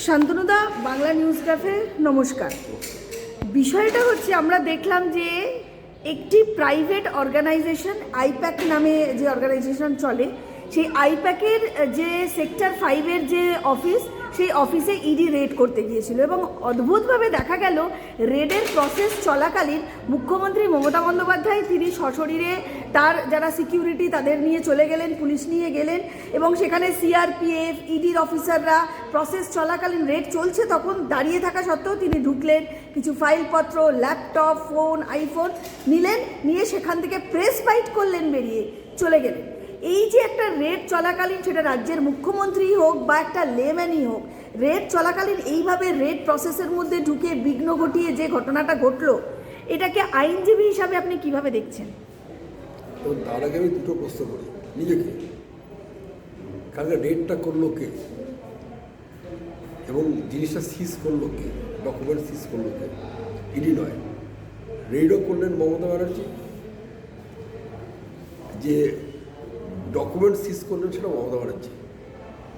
শান্তনুদা, Bangla news cafe নমস্কার। বিষয়টা হচ্ছে, আমরা দেখলাম যে একটি প্রাইভেট অর্গানাইজেশন আইপ্যাক নামে যে অর্গানাইজেশন চলে, সেই আইপ্যাকের যে সেক্টর ফাইভের যে অফিস সেই অফিসে ইডি রেড করতে গিয়েছিল এবং অদ্ভুতভাবে দেখা গেল রেডের প্রসেস চলাকালীন মুখ্যমন্ত্রী মমতা বন্দ্যোপাধ্যায় তিনি সশরীরে তার যারা সিকিউরিটি তাদের নিয়ে চলে গেলেন, পুলিশ নিয়ে গেলেন এবং সেখানে সিআরপিএফ ইডির অফিসাররা প্রসেস চলাকালীন রেড চলছে তখন দাঁড়িয়ে থাকা সত্ত্বেও তিনি ঢুকলেন। কিছু ফাইলপত্র ল্যাপটপ ফোন আইফোন নিলেন, নিয়ে সেখান থেকে প্রেস ফাইট করলেন, বেরিয়ে চলে গেলেন। এই যে একটা রেড চলাকালীন সেটা রাজ্যের মুখ্যমন্ত্রী হোক বা একটা লেম্যানই হোক, রেড চলাকালীন এইভাবে রেড প্রসেসের মধ্যে ঢুকে বিঘ্ন ঘটিয়ে যে ঘটনাটা ঘটলো, এটাকে আইনজীবী হিসাবে আপনি কীভাবে দেখছেন? তো তার আগে আমি দুটো প্রশ্ন করি, নিজেকে। কালকে রেটটা করল কে? এবং জিনিসটা সিজ করল কে? ডকুমেন্ট সিজ করল কে? ইডি নয়। রেডও করলেন মমতা ব্যানার্জি, যে ডকুমেন্ট সিজ করলেন সেটা মমতা ব্যানার্জি।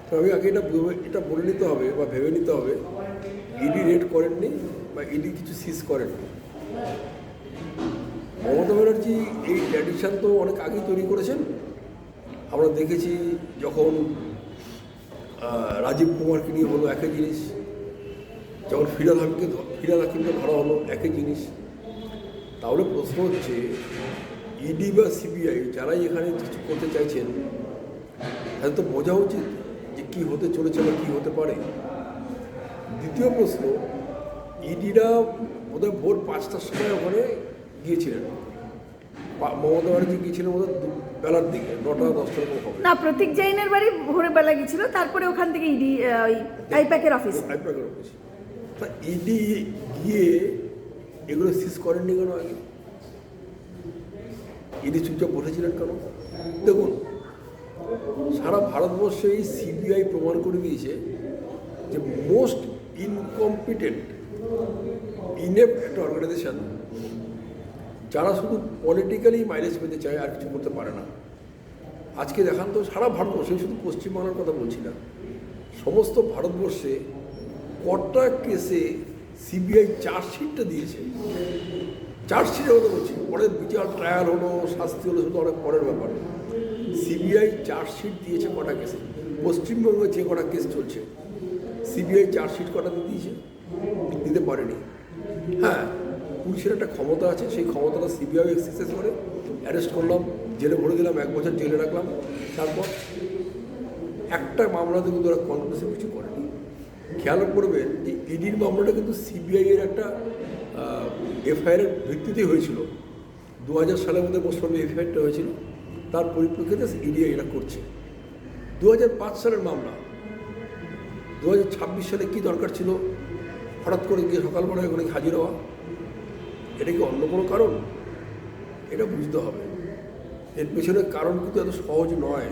তো আমি আগে এটা এটা বলে নিতে হবে বা ভেবে নিতে হবে ইডি রেড করেননি বা ইডি কিছু সিজ করেননি। মমতা ব্যানার্জি এই ট্র্যাডিশন তো অনেক আগেই তৈরি করেছেন। আমরা দেখেছি যখন রাজীব কুমারকে নিয়ে হলো একই জিনিস, যখন ফিরাদ হাকিমকে ফিরাদ হাকিমকে ধরা হলো একই জিনিস। তাহলে প্রশ্ন হচ্ছে ইডি বা সিবিআই যারাই এখানে কিছু করতে চাইছেন তাদের তো বোঝা উচিত যে কী হতে চলেছে বা কী হতে পারে। দ্বিতীয় প্রশ্ন ইডিরা বোধহয় ভোর পাঁচটার সময় ওখানে গিয়েছিলেন। মমতা ব্যানার্জি গিয়েছিলেন দু- বেলার দিকে নটা দশটার হবে। না প্রতীক জৈনের বাড়ি ভোরবেলা গেছিল তারপরে ওখান থেকে ইডি ওই আইপ্যাকের অফিস আইপ্যাকের অফিস তা ইডি গিয়ে এগুলো সিজ করেননি কেন আগে? ইডি চুপচাপ বসেছিলেন কেন? দেখুন, সারা ভারতবর্ষে এই সিবিআই প্রমাণ করে দিয়েছে যে মোস্ট ইনকম্পিটেন্ট ইনেপ একটা অর্গানাইজেশন যারা শুধু পলিটিক্যালি মাইলেজ পেতে চায় আর কিছু করতে পারে না। আজকে দেখান তো সারা ভারতবর্ষে শুধু পশ্চিমবাংলার কথা বলছি না, সমস্ত ভারতবর্ষে কটা কেসে সিবিআই চার্জশিটটা দিয়েছে? চার্জশিটের কথা বলছি। পরে বিচার ট্রায়াল হলো, শাস্তি হলো, সেটা অনেক পরের ব্যাপার। সিবিআই চার্জশিট দিয়েছে কটা কেসে পশ্চিমবঙ্গে যে কটা কেস চলছে, সিবিআই চার্জশিট কটা দিয়েছে? দিতে পারেনি। হ্যাঁ পুলিশের একটা ক্ষমতা আছে, সেই ক্ষমতাটা সিবিআই এক্সারসাইজ করে। অ্যারেস্ট করলাম, জেলে ভরে দিলাম, এক বছর জেলে রাখলাম। তারপর একটা মামলাতে কিন্তু ওরা কনক্লুসিভ কিছু করেনি খেয়াল করবেন যে ইডির মামলাটা কিন্তু সিবিআই এর একটা এফআইআর ভিত্তিতেই হয়েছিল। দু হাজার সালের মধ্যে পশ্চিমবঙ্গে এফআইআরটা হয়েছিল। তার পরিপ্রেক্ষিতে ইডি এটা করছে। দু হাজার পাঁচ সালের মামলা। দু হাজার ছাব্বিশ সালে কী দরকার ছিল? হঠাৎ করে গিয়ে সকালবেলায় ওখানে হাজির হওয়া। এটা কি অন্য কোনো কারণ? এটা বুঝতে হবে। এর পেছনে কারণ কিন্তু এত সহজ নয়।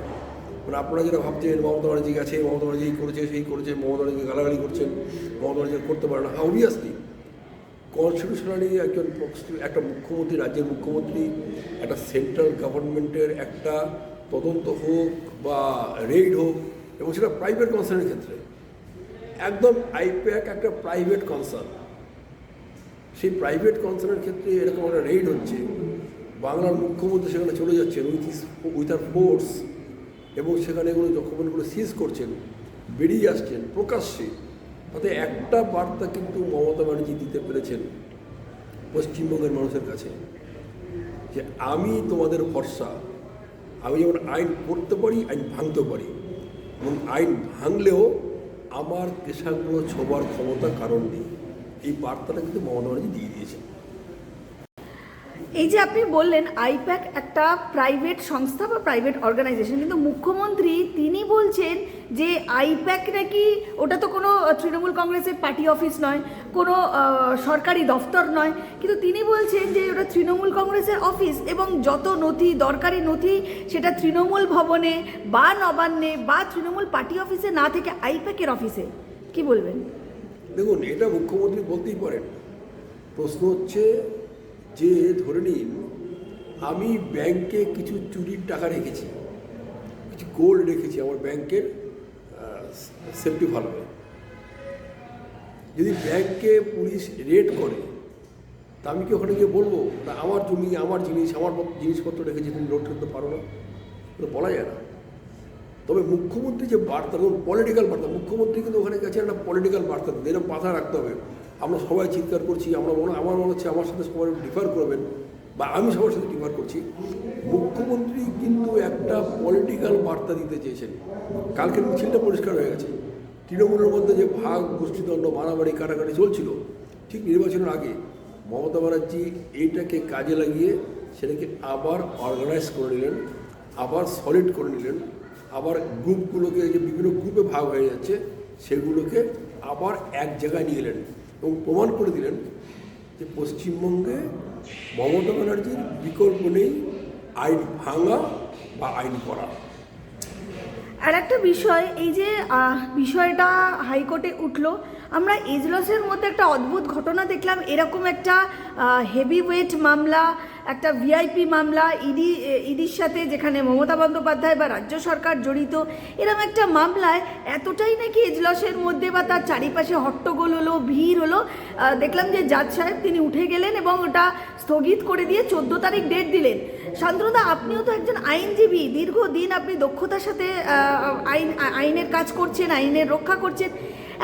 মানে আপনারা যেটা ভাবছেন, মমতা ব্যানার্জি গেছে, মমতা ব্যানার্জি এই করেছে, সেই করেছে, মমতা ব্যানার্জি গালাগালি করছেন, মমতা ব্যানার্জি করতে পারে না। অবভিয়াসলি কনস্টিটিউশনালি একজন একটা মুখ্যমন্ত্রী, রাজ্যের মুখ্যমন্ত্রী, একটা সেন্ট্রাল গভর্নমেন্টের একটা তদন্ত হোক বা রেড হোক, এবং সেটা প্রাইভেট কনসার্নের ক্ষেত্রে। একদম আইপ্যাক একটা প্রাইভেট কনসার্ন সেই প্রাইভেট কনসার্নের ক্ষেত্রে এরকম একটা রেড হচ্ছে, বাংলার মুখ্যমন্ত্রী সেখানে চলে যাচ্ছেন উইথ ইস উইথ আর ফোর্স এবং সেখানে এগুলো ডকুমেন্টগুলো সিজ করছেন, বেরিয়ে আসছেন, প্রকাশ্যে। তাতে একটা বার্তা কিন্তু মমতা ব্যানার্জি দিতে পেরেছেন পশ্চিমবঙ্গের মানুষের কাছে, যে আমি তোমাদের ভরসা, আমি যেমন আইন করতে পারি, আইন ভাঙতে পারি। এবং আইন ভাঙলেও আমার পেশাগুলো ছোবার ক্ষমতা কারণ নেই। এই বার্তাটা কিন্তু মমতা ব্যানার্জি দিয়ে দিয়েছেন। এই যে আপনি বললেন, আইপ্যাক একটা প্রাইভেট সংস্থা বা প্রাইভেট অর্গানাইজেশন, কিন্তু মুখ্যমন্ত্রী তিনি বলছেন যে আইপ্যাক নাকি ওটা তো কোনো তৃণমূল কংগ্রেসের পার্টি অফিস নয়, কোনো সরকারি দফতর নয়, কিন্তু তিনি বলছেন যে ওটা তৃণমূল কংগ্রেসের অফিস এবং যত নথি, দরকারি নথি সেটা তৃণমূল ভবনে বা নবান্নে বা তৃণমূল পার্টি অফিসে না থেকে আইপ্যাকের অফিসে। কি বলবেন? দেখুন, এটা মুখ্যমন্ত্রী বলতেই পারেন। প্রশ্ন হচ্ছে যে ধরে নিন, আমি ব্যাংকে কিছু চুরির টাকা রেখেছি, কিছু গোল্ড রেখেছি আমার ব্যাংকের সেফটি ভালো যদি ব্যাংকে পুলিশ রেড করে, তা আমি কি ওখানে গিয়ে বলব? না, আমার জমি, আমার জিনিস, আমার জিনিসপত্র রেখেছি, তুমি লোড করতে পারো না। বলা যায় না। তবে মুখ্যমন্ত্রী যে বার্তা, ধরুন পলিটিক্যাল বার্তা, মুখ্যমন্ত্রী কিন্তু ওখানে গেছে একটা পলিটিক্যাল বার্তা দিতে, এরকম মাথায় রাখতে হবে। আমরা সবাই চিৎকার করছি, আমরা মনে আমার মনে হচ্ছে আমার সাথে সবাই ডিফার করবেন, বা আমি সবার সাথে ডিফার করছি। মুখ্যমন্ত্রী কিন্তু একটা পলিটিক্যাল বার্তা দিতে চেয়েছেন। কালকের মিছিলটা পরিষ্কার হয়ে গেছে। তৃণমূলের মধ্যে যে ভাগ, গোষ্ঠীদ্বন্দ্ব, মারামারি, কাটাকাটি চলছিল, ঠিক নির্বাচনের আগে মমতা ব্যানার্জি এইটাকে কাজে লাগিয়ে সেটাকে আবার অর্গানাইজ করে নিলেন, আবার সলিড করে নিলেন, আবার গ্রুপগুলোকে যে বিভিন্ন গ্রুপে ভাগ হয়ে যাচ্ছে, সেগুলোকে আবার এক জায়গায় নিয়ে এলেন। এবং প্রমাণ করে দিলেন যে পশ্চিমবঙ্গে মমতা ব্যানার্জির বিকল্প নেই আইন ভাঙা বা আইন করা। আর একটা বিষয়, এই যে বিষয়টা হাইকোর্টে উঠল, আমরা এজলসের মধ্যে একটা অদ্ভুত ঘটনা দেখলাম, এরকম একটা হেভি ওয়েট মামলা একটা ভিআইপি মামলা, ইডি, ইডির সাথে যেখানে মমতা বন্দ্যোপাধ্যায় বা রাজ্য সরকার জড়িত এরকম একটা মামলায় এতটাই নাকি এজলসের মধ্যে বা তার চারিপাশে হট্টগোল হলো, ভিড় হলো দেখলাম যে জাজ সাহেব তিনি উঠে গেলেন এবং ওটা স্থগিত করে দিয়ে চোদ্দ তারিখ ডেট দিলেন। শান্তনুদা আপনিও তো একজন আইনজীবী, দীর্ঘদিন আপনি দক্ষতার সাথে আইন, আইনের কাজ করছেন, আইনের রক্ষা করছেন।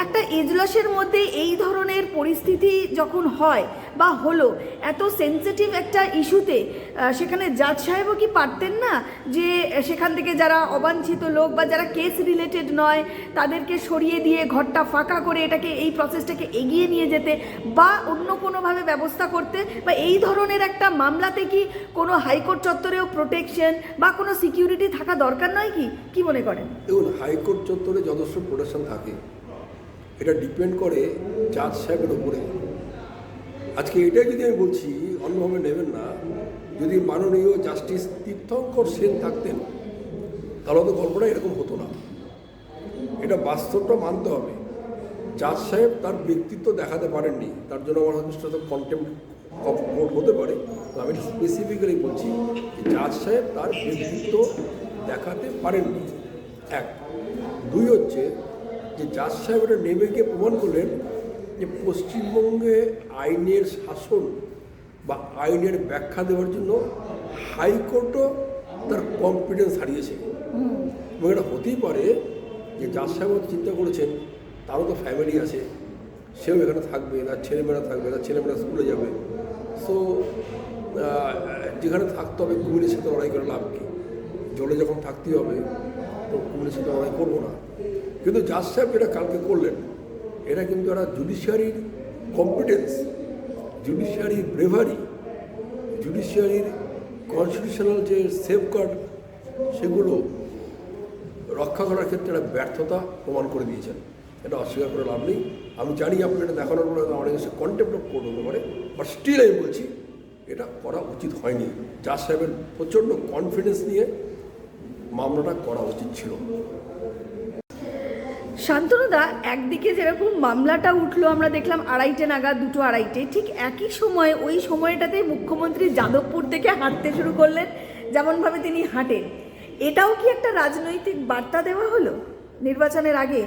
একটা এজলাসের মধ্যে এই ধরনের পরিস্থিতি যখন হয় বা হলো? এত সেন্সিটিভ একটা ইস্যুতে সেখানে জাজ সাহেবও কি পারতেন না যে সেখান থেকে যারা অবাঞ্ছিত লোক বা যারা কেস রিলেটেড নয়, তাদেরকে সরিয়ে দিয়ে ঘরটা ফাঁকা করে এটাকে, এই প্রসেসটাকে এগিয়ে নিয়ে যেতে বা অন্য কোনোভাবে ব্যবস্থা করতে? বা এই ধরনের একটা মামলাতে কি কোনো হাইকোর্ট চত্বরেও প্রোটেকশন বা কোনো সিকিউরিটি থাকা দরকার নয় কি? কি মনে করেন? দেখুন, হাইকোর্ট চত্বরে যথেষ্ট প্রোটেকশন থাকে। এটা ডিপেন্ড করে জাজ সাহেবের উপরে। আজকে এটাই যদি আমি বলছি, অন্যভাবে নেবেন না। যদি মাননীয় জাস্টিস তীর্থঙ্কর সেন থাকতেন, তাহলে তো গল্পটা এরকম হতো না। এটা বাস্তবটা মানতে হবে। জাজ সাহেব তার ব্যক্তিত্ব দেখাতে পারেননি। তার জন্য আমার হয়তো কন্টেম্প কোর্ট হতে পারে। তো আমি স্পেসিফিক্যালি বলছি জাজ সাহেব তার ব্যক্তিত্ব দেখাতে পারেননি। এক। দুই হচ্ছে যে জাজ সাহেব এটা নেমে গিয়ে প্রমাণ করলেন যে পশ্চিমবঙ্গে আইনের শাসন বা আইনের ব্যাখ্যা দেওয়ার জন্য হাইকোর্টও তার কনফিডেন্স হারিয়েছে। এবং এটা হতেই পারে যে যার সাহেব চিন্তা করেছেন তারও তো ফ্যামিলি আছে সেও এখানে থাকবে তার ছেলেমেয়েরা থাকবে তার ছেলেমেয়েরা স্কুলে যাবে। সো যেখানে থাকতে হবে কুমিরের সাথে লড়াই করে লাভ কী? জলে যখন থাকতেই হবে তো কুমিরের সাথে লড়াই করব না। কিন্তু জাজ সাহেব যেটা কালকে করলেন এটা কিন্তু একটা জুডিশিয়ারির কম্পিটেন্স জুডিশিয়ারির ব্রেভারি জুডিশিয়ারির কনস্টিটিউশনাল যে সেফগার্ড সেগুলো রক্ষা করার ক্ষেত্রে একটা ব্যর্থতা প্রমাণ করে দিয়েছেন। এটা অস্বীকার করে লাভ নেই। আমি জানি আপনি এটা দেখানোর পরে অনেক এসে কন্টেম্প অফ হতে পারে বাট স্টিল আমি বলছি, এটা করা উচিত হয়নি। জাজ সাহেবের প্রচণ্ড কনফিডেন্স নিয়ে মামলাটা করা উচিত ছিল। শান্তনুদা, একদিকে যেরকম মামলাটা উঠল, আমরা দেখলাম আড়াইটে নাগাদ, দুটো আড়াইটে, ঠিক একই সময় ওই সময়টাতে মুখ্যমন্ত্রী যাদবপুর থেকে হাঁটতে শুরু করলেন, যেমনভাবে তিনি হাঁটেন। এটাও কি একটা রাজনৈতিক বার্তা দেওয়া হলো নির্বাচনের আগে?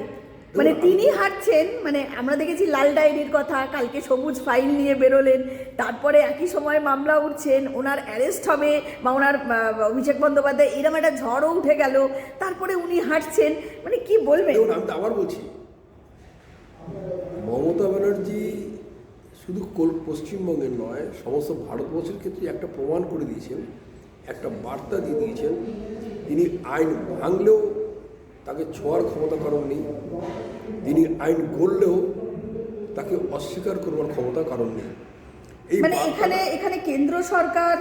মানে তিনি হাঁটছেন মানে আমরা দেখেছি লাল ডায়েরির কথা, কালকে সবুজ ফাইল নিয়ে বেরোলেন, তারপরে একই সময় মামলা উঠছেন, ওনার অ্যারেস্ট হবে বা ওনার অভিষেক বন্দ্যোপাধ্যায় এরকম একটা ঝড়ও উঠে গেল, তারপরে উনি হাঁটছেন মানে কি বলবেন? আমি তো আবার বলছি, মমতা ব্যানার্জি শুধু পশ্চিমবঙ্গের নয়, সমস্ত ভারতবর্ষের ক্ষেত্রে একটা প্রমাণ করে দিয়েছেন, একটা বার্তা দিয়ে দিয়েছেন, তিনি আইন ভাঙলেও তাকে ছোঁয়ার ক্ষমতা কারণ নেই। তিনি আইন গড়লেও তাকে অস্বীকার করবার ক্ষমতা কারণ নেই। মানে এখানে এখানে কেন্দ্র সরকার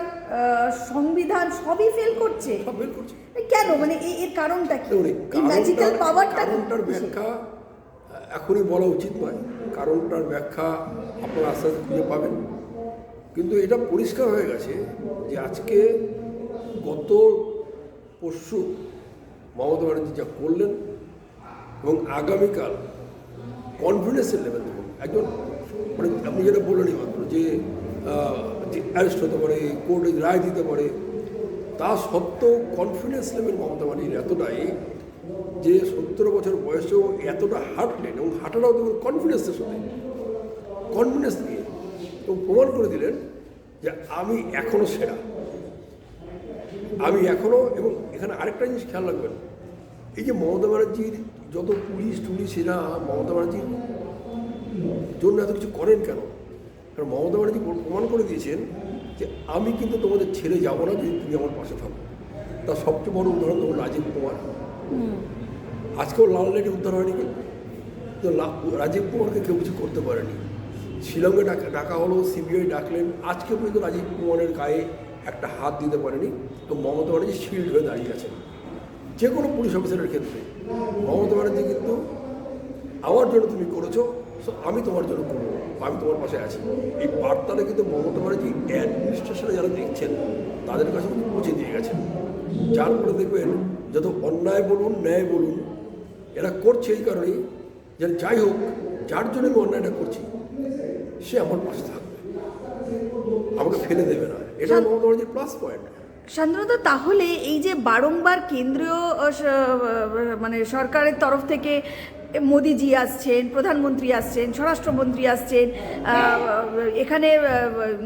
সংবিধান সবই ফেল করছে? সব বের করছে। কেন? মানে এই এর কারণটা কি? এই ম্যাজিক্যাল পাওয়ারটা কারণটার ব্যাখ্যা এখনই বলা উচিত নয়। কারণটার ব্যাখ্যা আপনারা আস্তে আস্তে খুঁজে পাবেন। কিন্তু এটা পরিষ্কার হয়ে গেছে যে আজকে গত পরশু মমতা ব্যানার্জি যা করলেন এবং আগামীকাল কনফিডেন্সের লেভেল দেখুন। একজন মানে আপনি যেটা বললেন মাত্র যে যে অ্যারেস্ট হতে পারে কোর্টে রায় দিতে পারে, তা সত্ত্বেও কনফিডেন্স লেভেল মমতা ব্যানার্জির এতটাই যে সত্তর বছর বয়সেও এতটা হাঁটলেন এবং হাঁটাটাও দেখুন কনফিডেন্সের সাথে। কনফিডেন্স দিয়ে এবং প্রমাণ করে দিলেন যে আমি এখনও সেরা। আমি এখনও এবং এখানে আরেকটা জিনিস খেয়াল রাখবেন এই যে মমতা ব্যানার্জির যত পুলিশ টুলিশ এরা মমতা ব্যানার্জির জন্য এত কিছু করেন কেন? কারণ মমতা ব্যানার্জি প্রমাণ করে দিয়েছেন যে আমি কিন্তু তোমাদের ছেড়ে যাব না যদি তুমি আমার পাশে থাকো। তার সবচেয়ে বড় উদাহরণ তোমার রাজীব কুমার। আজকেও লাল লাইটে উদ্ধার হয়নি কিন্তু তো রাজীব কুমারকে কেউ কিছু করতে পারেনি। শিলংয়ে ডাকা ডাকা হলো সিবিআই ডাকলেন। আজকে পর্যন্ত রাজীব কুমারের গায়ে একটা হাত দিতে পারেনি। তো মমতা ব্যানার্জি শিল্ড হয়ে দাঁড়িয়ে আছেন। যে কোনো পুলিশ অফিসারের ক্ষেত্রে মমতা ব্যানার্জি কিন্তু আমার জন্য তুমি করেছ so আমি তোমার জন্য করব আমি তোমার পাশে আছি। এই বার্তাটা কিন্তু মমতা ব্যানার্জি অ্যাডমিনিস্ট্রেশনে যারা দেখছেন তাদের কাছে কিন্তু পৌঁছে দিয়ে গেছেন যার ফলে দেখবেন যত অন্যায় বলুন ন্যায় বলুন এরা করছে এই কারণেই যে যাই হোক যার জন্য আমি অন্যায়টা করছি সে আমার পাশে থাকবে। আমাকে ফেলে দেবে না। এটা মমতা ব্যানার্জির প্লাস পয়েন্ট শান্তনুদা তাহলে এই যে বারংবার কেন্দ্রীয় মানে সরকারের তরফ থেকে মোদিজি আসছেন, প্রধানমন্ত্রী আসছেন, স্বরাষ্ট্রমন্ত্রী আসছেন এখানে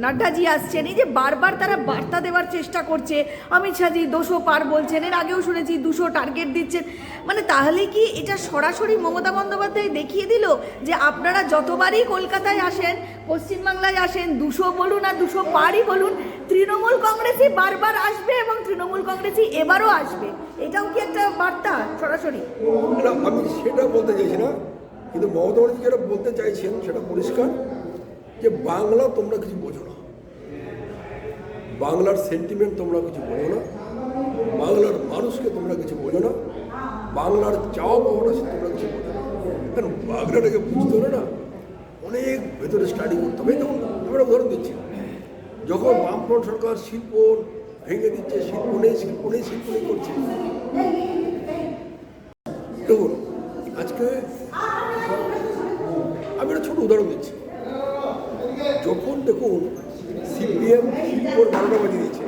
নাড্ডাজি আসছেন, এই যে বারবার তারা বার্তা দেওয়ার চেষ্টা করছে, অমিত শাহজি দুশো পার বলছেন, এর আগেও শুনেছি দুশো টার্গেট দিচ্ছেন মানে তাহলে কি এটা সরাসরি মমতা বন্দ্যোপাধ্যায় দেখিয়ে দিল যে আপনারা যতবারই কলকাতায় আসেন, পশ্চিমবাংলায় আসেন, দুশো বলুন আর দুশো পারই বলুন তৃণমূল কংগ্রেসই বারবার আসবে এবং তৃণমূল কংগ্রেসই এবারও আসবে। এটাও কি একটা বার্তা সরাসরি? আমি সেটা বলতে চাইছি না, কিন্তু মমতা যেটা বলতে চাইছেন সেটা পরিষ্কার, যে বাংলা তোমরা কিছু বোঝো না। বাংলার সেন্টিমেন্ট তোমরা কিছু বোঝো না। বাংলার মানুষকে তোমরা কিছু বোঝো না। বাংলার চাওয়া পাওয়াটা তোমরা কিছু বোঝো না। কারণ বাংলাটাকে বুঝতে হলে না অনেক ভেতরে স্টাডি করতে হবে। যেমন আমরা উদাহরণ দিচ্ছি। যখন বামফ্রন্ট সরকার শিল্প ভেঙে দিচ্ছে, শিল্প নেই শিল্প নেই শিল্প নেই করছে। দেখুন, আজকে আমি একটা ছোট উদাহরণ দিচ্ছি। যখন দেখুন সিপিএম শিল্পর বারোটা বাজিয়ে দিয়েছে,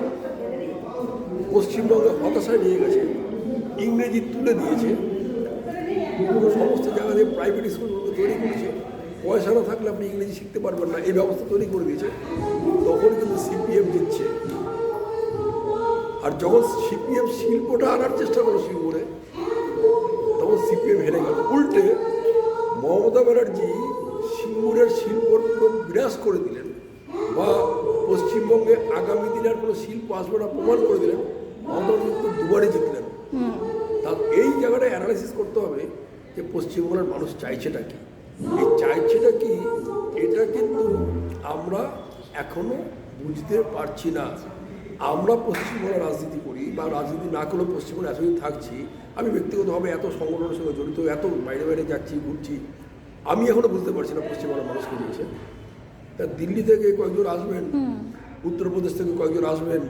পশ্চিমবঙ্গে হতাশায় নিয়ে গেছে, ইংরেজি তুলে দিয়েছে সমস্ত জায়গাতে প্রাইভেট স্কুলগুলো তৈরি করেছে পয়সা না থাকলে আপনি ইংরেজি শিখতে পারবেন না এই ব্যবস্থা তৈরি করে দিয়েছে। তখন কিন্তু সিপিএম জিতছে। আর যখন সিপিএম শিল্পটা আনার চেষ্টা করল সিঙ্গুরে তখন সিপিএম হেরে গেল। উল্টে মমতা ব্যানার্জি সিঙ্গুরের শিল্পর পুরো বিনাশ করে দিলেন বা পশ্চিমবঙ্গে আগামী দিনে আর কোনো শিল্প আসবে না প্রমাণ করে দিলেন মমতা ব্যানার্জি কিন্তু দুবারই জিতলেন। তা এই জায়গাটা অ্যানালাইসিস করতে হবে যে পশ্চিমবঙ্গের মানুষ চাইছেটা কি? এই চাইছেটা কি এটা কিন্তু আমরা এখনও বুঝতে পারছি না। আমরা পশ্চিমবঙ্গের রাজনীতি করি বা রাজনীতি না করলেও পশ্চিমবঙ্গে এতদিন থাকছি। আমি ব্যক্তিগতভাবে এত সংগঠনের সঙ্গে জড়িত এত বাইরে বাইরে যাচ্ছি ঘুরছি আমি এখনও বুঝতে পারছি না পশ্চিমবঙ্গের মানুষ কি দিয়েছে তা দিল্লি থেকে কয়েকজন আসবেন উত্তরপ্রদেশ থেকে কয়েকজন আসবেন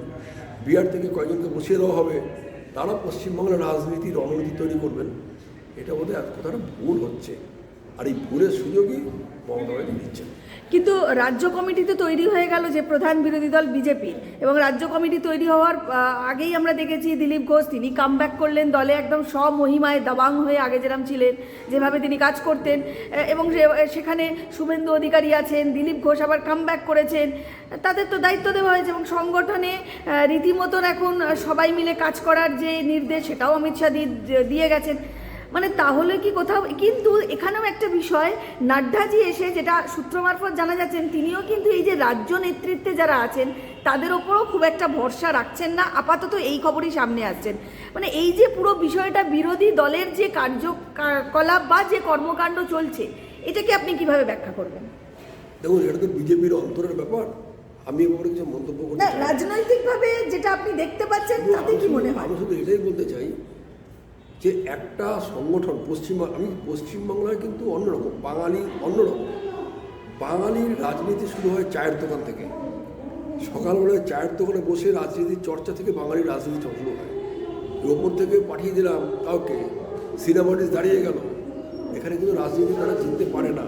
বিহার থেকে কয়েকজনকে বসিয়ে দেওয়া হবে। তারা পশ্চিমবাংলার রাজনীতি রণনীতি তৈরি করবেন। এটা বোধহয় কথাটা ভুল হচ্ছে। আর এই ভুলের সুযোগই মমতা ব্যানার্জি কিন্তু রাজ্য কমিটিতে তৈরি হয়ে গেল যে প্রধান বিরোধী দল বিজেপি, এবং রাজ্য কমিটি তৈরি হওয়ার আগেই আমরা দেখেছি দিলীপ ঘোষ, তিনি কাম করলেন দলে একদম স্বমহিমায় দাবাং হয়ে আগে যেরকম ছিলেন, যেভাবে তিনি কাজ করতেন এবং সেখানে শুভেন্দু অধিকারী আছেন, দিলীপ ঘোষ আবার কাম করেছেন, তাদের তো দায়িত্ব দেওয়া হয়েছে, এবং সংগঠনে রীতিমতন এখন সবাই মিলে কাজ করার যে নির্দেশ, সেটাও অমিত শাহ দিয়ে গেছেন। মানে তাহলে কি কোথাও কিন্তু এখানেও একটা বিষয় নাড্ডাজি এসে যেটা সূত্র মারফত জানা যাচ্ছেন তিনিও কিন্তু এই যে রাজ্য নেতৃত্বে যারা আছেন তাদের ওপরও খুব একটা ভরসা রাখছেন না আপাতত এই খবরই সামনে আসছেন। মানে এই যে পুরো বিষয়টা বিরোধী দলের যে কার্যকলাপ বা যে কর্মকাণ্ড চলছে এটাকে আপনি কীভাবে ব্যাখ্যা করবেন? দেখুন এটা তো বিজেপির অন্তরের ব্যাপার। আমি এ ব্যাপারে কিছু মন্তব্য চাই। রাজনৈতিকভাবে যেটা আপনি দেখতে পাচ্ছেন তাতে কি মনে হয়? আমি শুধু এটাই বলতে চাই যে একটা সংগঠন, পশ্চিম, আমি পশ্চিমবাংলায় কিন্তু অন্যরকম, বাঙালি অন্যরকম। বাঙালির রাজনীতি শুরু হয় চায়ের দোকান থেকে। সকালবেলায় চায়ের দোকানে বসে রাজনীতির চর্চা থেকে বাঙালির রাজনীতি শুরু হয়। ওপর থেকে পাঠিয়ে দিলাম কাউকে সিনেমাটিস দাঁড়িয়ে গেল। এখানে কিন্তু রাজনীতি তারা জিততে পারে না।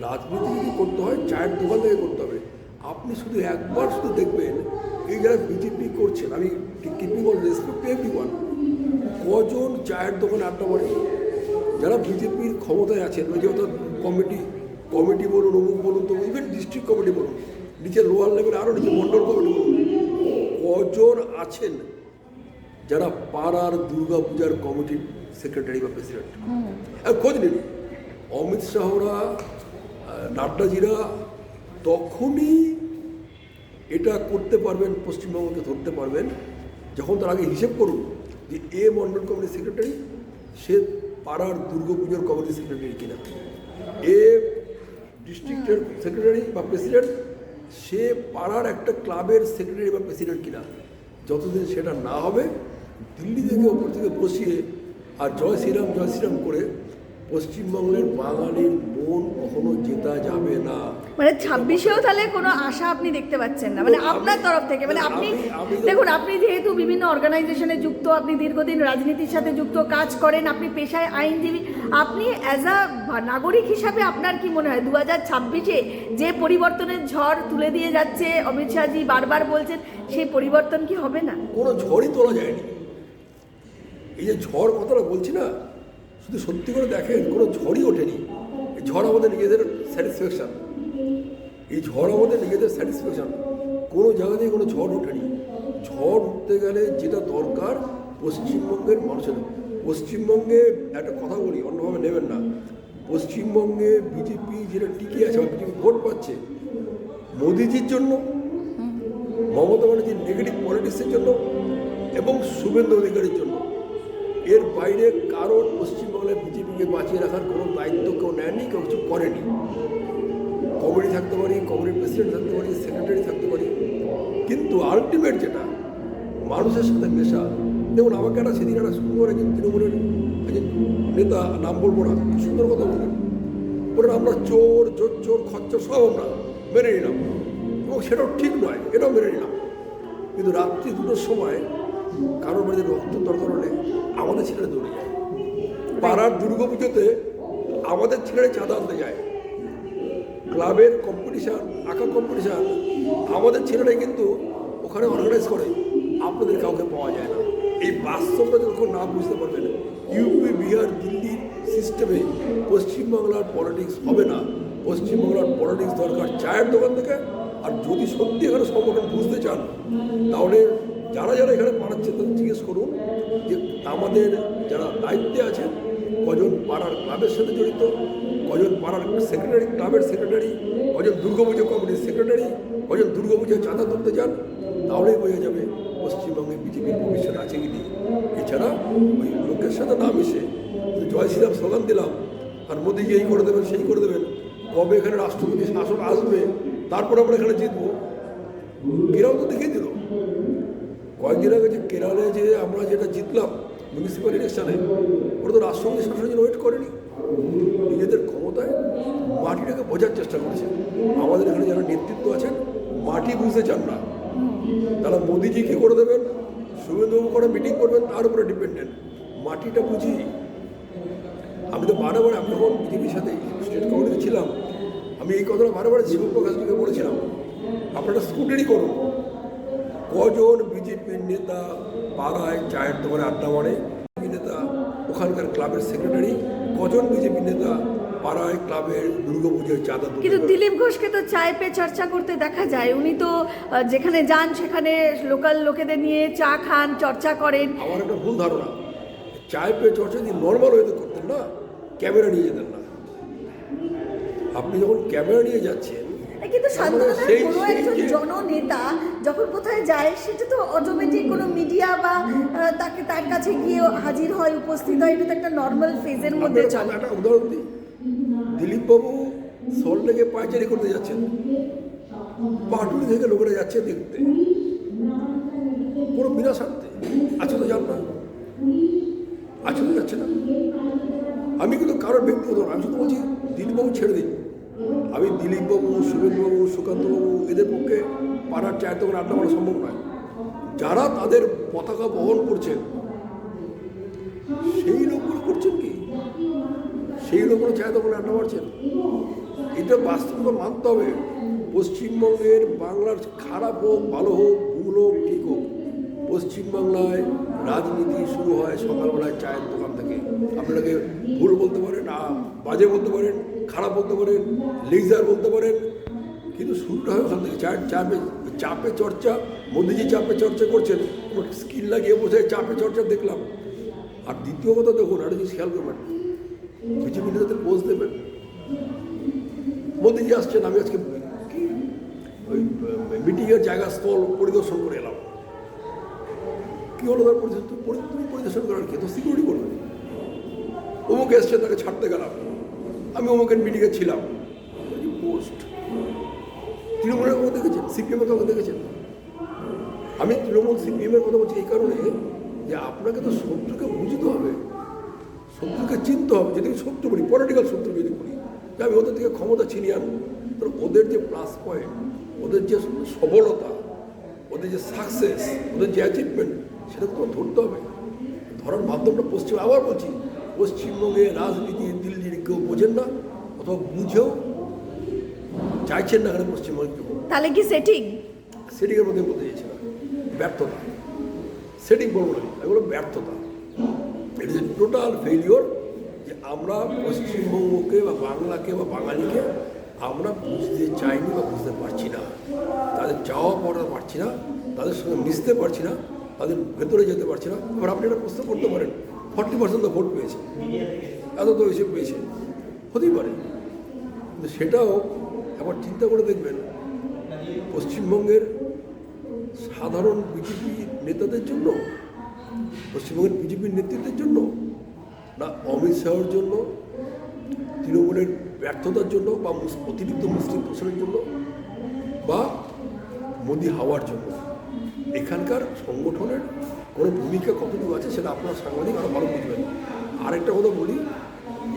রাজনীতি যদি করতে হয়, চায়ের দোকান থেকে করতে হবে। আপনি শুধু একবার শুধু দেখবেন, এই যারা বিজেপি করছেন, আমি keeping all respect every one কজন চায়ের দোকানে আড্ডা মারে? যারা বিজেপির ক্ষমতায় আছেন ওই যে অর্থাৎ কমিটি কমিটি বলুন অমুক বলুন তো ইভেন ডিস্ট্রিক্ট কমিটি বলুন নিচে লোয়ার লেভেলে আরও নিচে মন্ডল কমিটি বলুন কজন আছেন যারা পাড়ার দুর্গা পূজার কমিটির সেক্রেটারি বা প্রেসিডেন্ট খোঁজ নিন। অমিত শাহরা নাড্ডাজিরা তখনই এটা করতে পারবেন পশ্চিমবঙ্গকে ধরতে পারবেন যখন তার আগে হিসেব করুন। যে এ মন্ডল কমিটির সেক্রেটারি সে পাড়ার দুর্গাপুজোর কমিটির সেক্রেটারি কিনা। এ ডিস্ট্রিক্টের সেক্রেটারি বা প্রেসিডেন্ট সে পাড়ার একটা ক্লাবের সেক্রেটারি বা প্রেসিডেন্ট কিনা। যতদিন সেটা না হবে, দিল্লি থেকে ওপর থেকে বসিয়ে আর জয় শ্রীরাম জয় শ্রীরাম করে পশ্চিমবঙ্গের বাঙালির মন কখনো জেতা যাবে না। মানে ছাব্বিশেও তাহলে কোনো আশা আপনি দেখতে পাচ্ছেন না। মানে আপনার তরফ থেকে মানে আপনি দেখুন আপনি যেহেতু বিভিন্ন অর্গানাইজেশনে যুক্ত আপনি দীর্ঘদিন রাজনীতির সাথে যুক্ত কাজ করেন আপনি পেশায় আইনজীবী আপনি অ্যাজ আ নাগরিক হিসাবে আপনার কি মনে হয়? দু হাজার ছাব্বিশে যে পরিবর্তনের ঝড় তুলে দিয়ে যাচ্ছে অমিত শাহজি বারবার বলছেন সেই পরিবর্তন কি হবে না? কোনো ঝড়ই তোলা যায়নি। এই যে ঝড় কথাটা বলছি না শুধু সত্যি করে দেখেন কোনো ঝড়ই ওঠেনি। ঝড় আমাদের নিজেদের স্যাটিসফ্যাকশান এই ঝড় আমাদের নিজেদের স্যাটিসফ্যাকশান কোনো জায়গা থেকে কোনো ঝড় ওঠেনি। ঝড় উঠতে গেলে যেটা দরকার পশ্চিমবঙ্গের মানুষের পশ্চিমবঙ্গে একটা কথা বলি, অন্যভাবে নেবেন না। পশ্চিমবঙ্গে বিজেপি যেটা টিকে আছে, বা বিজেপি ভোট পাচ্ছে, মোদিজির জন্য, মমতা ব্যানার্জির নেগেটিভ পলিটিক্সের জন্য, এবং শুভেন্দু অধিকারীর জন্য। এর বাইরে কারোর পশ্চিমবাংলায় বিজেপিকে বাঁচিয়ে রাখার কোনো দায়িত্ব কেউ নেয়নি, কেউ কিছু করেনি। কমিটি থাকতে পারি, কমিটির প্রেসিডেন্ট থাকতে পারি সেক্রেটারি থাকতে পারি। কিন্তু আলটিমেট যেটা, মানুষের সাথে মেশা। দেখুন, আমাকে একটা সেদিন একটা সুন্দর একজন তৃণমূলের একজন নেতা নাম বলব না, সুন্দর কথা বললেন বলেন আমরা চোর জোর চোর, খচ্চর, সব আমরা মেনে নিলাম। এবং সেটাও ঠিক নয়, এটাও মেনে নিলাম। কিন্তু রাত্রি দুটোর সময় কারোর বাড়িতে রক্ত দরকার হলে আমাদের ছেলেরা দৌড়ে যায়। পাড়ার দুর্গা পুজোতে আমাদের ছেলেরা চাঁদা আনতে যায়। ক্লাবের কম্পিটিশান আঁকা কম্পিটিশান আমাদের ছেলেরাই কিন্তু ওখানে অর্গানাইজ করে। আপনাদের কাউকে পাওয়া যায় না। এই বাস্তবটা যখন না বুঝতে পারবেন ইউপি বিহার দিল্লির সিস্টেমে পশ্চিমবাংলার পলিটিক্স হবে না। পশ্চিমবাংলার পলিটিক্স দরকার চায়ের দোকান থেকে। আর যদি সত্যি এখানে সংগঠন বুঝতে চান, তাহলে যারা যারা এখানে পাঠাচ্ছে তাদের জিজ্ঞেস করুন যে আমাদের যারা দায়িত্বে আছেন কজন পাড়ার ক্লাবের সাথে জড়িত, কজন পাড়ার সেক্রেটারি ক্লাবের সেক্রেটারি কজন দুর্গাপুজো কমিটির সেক্রেটারি কজন দুর্গাপুজোয় চাঁদা তুলতে যান, তাহলেই বোঝা যাবে পশ্চিমবঙ্গে বিজেপির ভবিষ্যৎ আছে কি এছাড়া ওই লোকের সাথে না মিশে জয় শ্রীরাম স্লোগান দিলাম আর মোদিজি এই করে দেবেন, সেই করে দেবেন, কবে এখানে রাষ্ট্রপতি শাসন আসবে, তারপর আমরা এখানে জিতবো? কেরাল তো দেখিয়ে দিল। কয়েকদিন আগে যে কেরালে যে আমরা যেটা জিতলাম মিউনিসিপ্যাল ইলেকশনে ওরা তো রাষ্ট্রপতি জন্য ওয়েট করেনি। নিজেদের ক্ষমতায় মাটিটাকে বোঝার চেষ্টা করেছে। আমাদের এখানে যারা নেতৃত্ব আছেন, মাটি বুঝতে চান না। তারা মোদিজি কী করে দেবেন? শুভেন্দুবাবু করে মিটিং করবেন, তার উপরে ডিপেন্ডেন্ট মাটিটা বুঝি। আমি তো বারে বারে আমি যখন বিজেপির সাথে স্টেট কমিটিতে ছিলাম। আমি এই কথাটা বারে বারে শিবপ্রকাশকে বলেছিলাম। আপনারা স্কুটারি করুন। কজন বিজেপির নেতা পাড়ায় চায়ের দোকানে আড্ডা মারে? নেতা ওখানকার ক্লাবের সেক্রেটারি কজন বিজেপি নেতা পাড়ায় ক্লাবের দুর্গাপুজোর চাঁদা কিন্তু দিলীপ ঘোষকে তো চায় পে চর্চা করতে দেখা যায়। উনি তো যেখানে যান সেখানে লোকাল লোকেদের নিয়ে চা খান চর্চা করেন। আমার একটা ভুল ধারণা। চায় পেয়ে চর্চা যদি নর্মাল ওয়েতে করতেন না ক্যামেরা নিয়ে যেতেন না। আপনি যখন ক্যামেরা নিয়ে যাচ্ছেন কিন্তু সাধারণত কোনো একজন জননেতা যখন কোথায় যায় সেটা তো অটোমেটিক কোনো মিডিয়া বা তাকে তার কাছে গিয়ে হাজির হয় উপস্থিত হয়। এটা তো একটা নর্মাল ফেজের মধ্যে আপনাকে চলে। একটা উদাহরণ দিই। দিলীপবাবু সল্টলেকে পায়চারি করতে যাচ্ছেন। পাটুলি থেকে লোকেরা যাচ্ছে দেখতে। কোনো বিনা স্বার্থে আছে তো যান না। আছে তো যাচ্ছে না। আমি কিন্তু কারোর ব্যক্তিগত আমি শুধু বলছি দিলীপবাবু ছেড়ে দিন। আমি দিলীপবাবু শুভেন্দুবাবু সুকান্তবাবু এদের পক্ষে পাড়ার চায়ের দোকানে আড্ডা মারা সম্ভব নয়। যারা তাদের পতাকা বহন করছেন, সেই লোকগুলো করছেন কি? সেই লোকগুলো চায় তখন আড্ডা মারছেন? এটা বাস্তবতা মানতে হবে। পশ্চিমবঙ্গের বাংলার খারাপ হোক, ভালো হোক, ভুল হোক, ঠিক হোক, পশ্চিমবাংলায় রাজনীতি শুরু হয় সকালবেলায় চায়ের দোকান থেকে। আপনাকে ভুল বলতে পারেন বাজে বলতে পারেন খারাপ বলতে পারেন লেজার বলতে পারেন, কিন্তু শুরুটা হয় ওখান থেকে। চাপে চাপে চর্চা, মোদিজি চাপে চর্চা করছেন স্কিল লাগিয়ে বসে চাপে চর্চা দেখলাম। আর দ্বিতীয় কথা দেখুন আর জিনিস খেয়াল করবেন বিজেপি নেতাদের পোজ দেবেন। মোদিজি আসছেন, আমি আজকে কি? ওই মিটিংয়ের জায়গা স্থল পরিদর্শন করে এলাম। কি হলো তার পরিদর্শন? পরিদর্শন করার কি? তো সিকিউরিটি করবে অমুক এসছে, তাকে ছাড়তে গেলাম। আমি অমুকের মিটিংয়ে ছিলাম। পোস্ট। তৃণমূলের কথা দেখেছেন? সিপিএমের কথা দেখেছেন? আমি তৃণমূল সিপিএমের কথা বলছি এই কারণে যে আপনাকে তো শত্রুকে বুঝতে হবে, শত্রুকে চিনতে হবে যদি শত্রু করি পলিটিক্যাল শত্রু যদি করি যে আমি ওদের থেকে ক্ষমতা ছিনিয়ে আনব। তো ওদের যে প্লাস পয়েন্ট ওদের যে সবলতা, ওদের যে সাকসেস ওদের যে অ্যাচিভমেন্ট সেটা তো ধরতে হবে। ধরার মাধ্যমটা পশ্চিম, আবার বলছি পশ্চিমবঙ্গে রাজনীতি দিল্লির কেউ বোঝেন না অথবা বুঝেও চাইছেন না এখানে পশ্চিমবঙ্গে তাহলে কি সেটিং সেটিংয়ের মধ্যে বলতে চাইছিলাম ব্যর্থতা। সেটিং বলব না আমি বলব ব্যর্থতা। It is a total failure যে আমরা পশ্চিমবঙ্গকে বা বাংলাকে বা বাঙালিকে আমরা বুঝতে চাইনি বা বুঝতে পারছি না। তাদের চাওয়া পাওয়া পারছি না তাদের সঙ্গে মিশতে পারছি না তাদের ভেতরে যেতে পারছি না। এবার আপনি একটা প্রশ্ন করতে পারেন ফর্টি পার্সেন্ট তো ভোট পেয়েছে। এত তো এসে পেয়েছে। হতেই পারে। কিন্তু সেটাও একবার চিন্তা করে দেখবেন, পশ্চিমবঙ্গের সাধারণ বিজেপি নেতাদের জন্য, পশ্চিমবঙ্গের বিজেপির নেতৃত্বের জন্য, না অমিত শাহর জন্য, তৃণমূলের ব্যর্থতার জন্য, বা অতিরিক্ত মুসলিম প্রশ্নের জন্য, বা মোদি হাওয়ার জন্য। এখানকার সংগঠনের কোনো ভূমিকা কতটুকু আছে সেটা আপনার সাংবাদিক আরও ভালো বুঝবেন। আরেকটা কথা বলি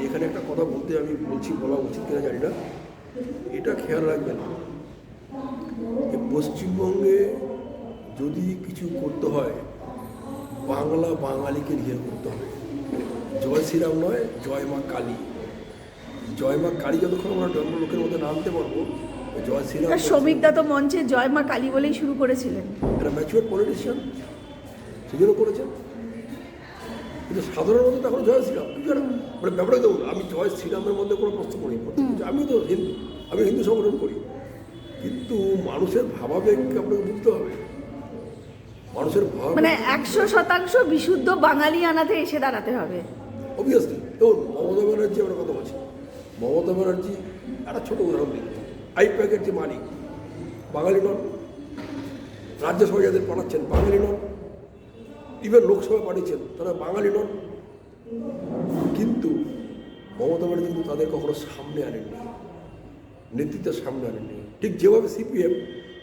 এখানে একটা কথা বলতে আমি বলছি বলা উচিত কিনা জানি না। এটা খেয়াল রাখবেন। যে পশ্চিমবঙ্গে যদি কিছু করতে হয় বাংলা বাঙালিকে নিয়ে করতে হবে। জয় শ্রীরাম নয় জয় মা কালী। জয় মা কালী যতক্ষণ আমরা জন্ম লোকের মধ্যে নামতে পারব জয় শ্রীরাম শ্রমিকদা তো মঞ্চে জয় মা কালী বলেই শুরু করেছিলেন। একটা ম্যাচুয়ার পলিটিশিয়ান সেজন্য করেছেন। কিন্তু সাধারণ মধ্যে তখন জয় শ্রীরাম। কি কারণ মানে ব্যাপারে দেখুন আমি জয় শ্রীরামের মধ্যে কোনো প্রশ্ন করি আমিও তো হিন্দু। আমি হিন্দু সংগঠন করি। কিন্তু মানুষের ভাবাবেগকে আপনাকে বুঝতে হবে। মানুষের ভাব মানে একশো শতাংশ বিশুদ্ধ বাঙালি আনাতে এসে দাঁড়াতে হবে। অবভিয়াসলি দেখুন মমতা ব্যানার্জি আমরা কথা বলছি। মমতা ব্যানার্জি একটা ছোটো উদাহরণ দিই। আইপ্যাকের যে মালিক বাঙালি নন। রাজ্যসভায় যাদের পাঠাচ্ছেন বাঙালি নন। ইভেন লোকসভায় পাঠিয়েছেন তারা বাঙালি নন। কিন্তু মমতা ব্যানার্জি কিন্তু তাদের কখনো সামনে আনেননি, নেতৃত্বের সামনে আনেননি। ঠিক যেভাবে সিপিএম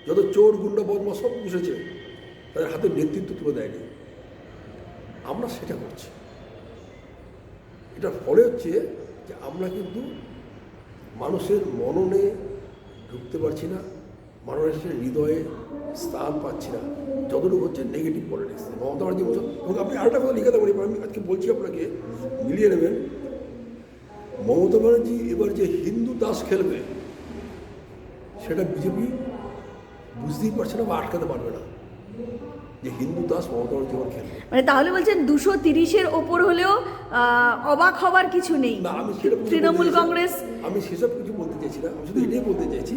যত চোর, গুন্ডা বদমা সব বসেছে, তাদের হাতে নেতৃত্ব তুলে দেয়নি। আমরা সেটা করছি। এটার ফলে হচ্ছে যে আমরা কিন্তু মানুষের মননে ঢুকতে পারছি না মানুষের হৃদয়ে স্থান পাচ্ছি না। যতটুকু হচ্ছে নেগেটিভ পলিটিক্স মমতা ব্যানার্জি বলছেন এবং আপনি আরেকটা কথা লিখে দেবেন আমি আজকে বলছি আপনাকে মিলিয়ে নেবেন। মমতা ব্যানার্জি এবার যে হিন্দু দাস খেলবে সেটা বিজেপি বুঝতেই পারছে না বা আটকাতে পারবে না যে হিন্দু দাস মমতা ব্যানার্জি এবার খেলবে। মানে তাহলে বলছেন দুশো তিরিশের ওপর হলেও অবাক হবার কিছু নেই। তৃণমূল কংগ্রেস আমি সেসব কিছু বলতে চাইছি না। আমি শুধু এটাই বলতে চাইছি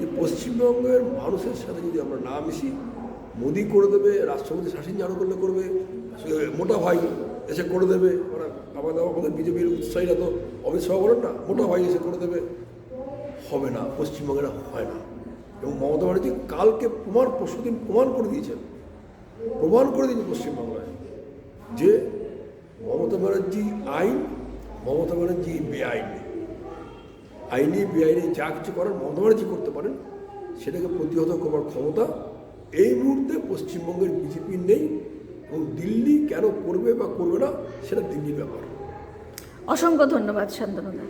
যে পশ্চিমবঙ্গের মানুষের সাথে যদি আমরা না মিশি, মোদি করে দেবে, রাষ্ট্রপতি শাসন জারো করলে করবে মোটা ভাই এসে করে দেবে, ওরা আমাদের আমাদের বিজেপির উৎসাহীরা তো, অমিত শাহ বলেন না, মোটা ভাই এসে করে দেবে। হবে না, পশ্চিমবঙ্গের হয় না। এবং মমতা ব্যানার্জি কালকে প্রমাণ পরশুদিন প্রমাণ করে দিয়েছেন। প্রমাণ করে দিয়েছে পশ্চিমবাংলায় যে মমতা ব্যানার্জি আইন, মমতা ব্যানার্জি বেআইন আইনি বেআইনি যা কিছু করার মমতা করতে পারেন, সেটাকে প্রতিহত করার ক্ষমতা এই মুহূর্তে পশ্চিমবঙ্গের বিজেপির নেই এবং দিল্লি কেন করবে বা করবে না, সেটা দিল্লির ব্যাপার। অসংখ্য ধন্যবাদ শান্তনুদা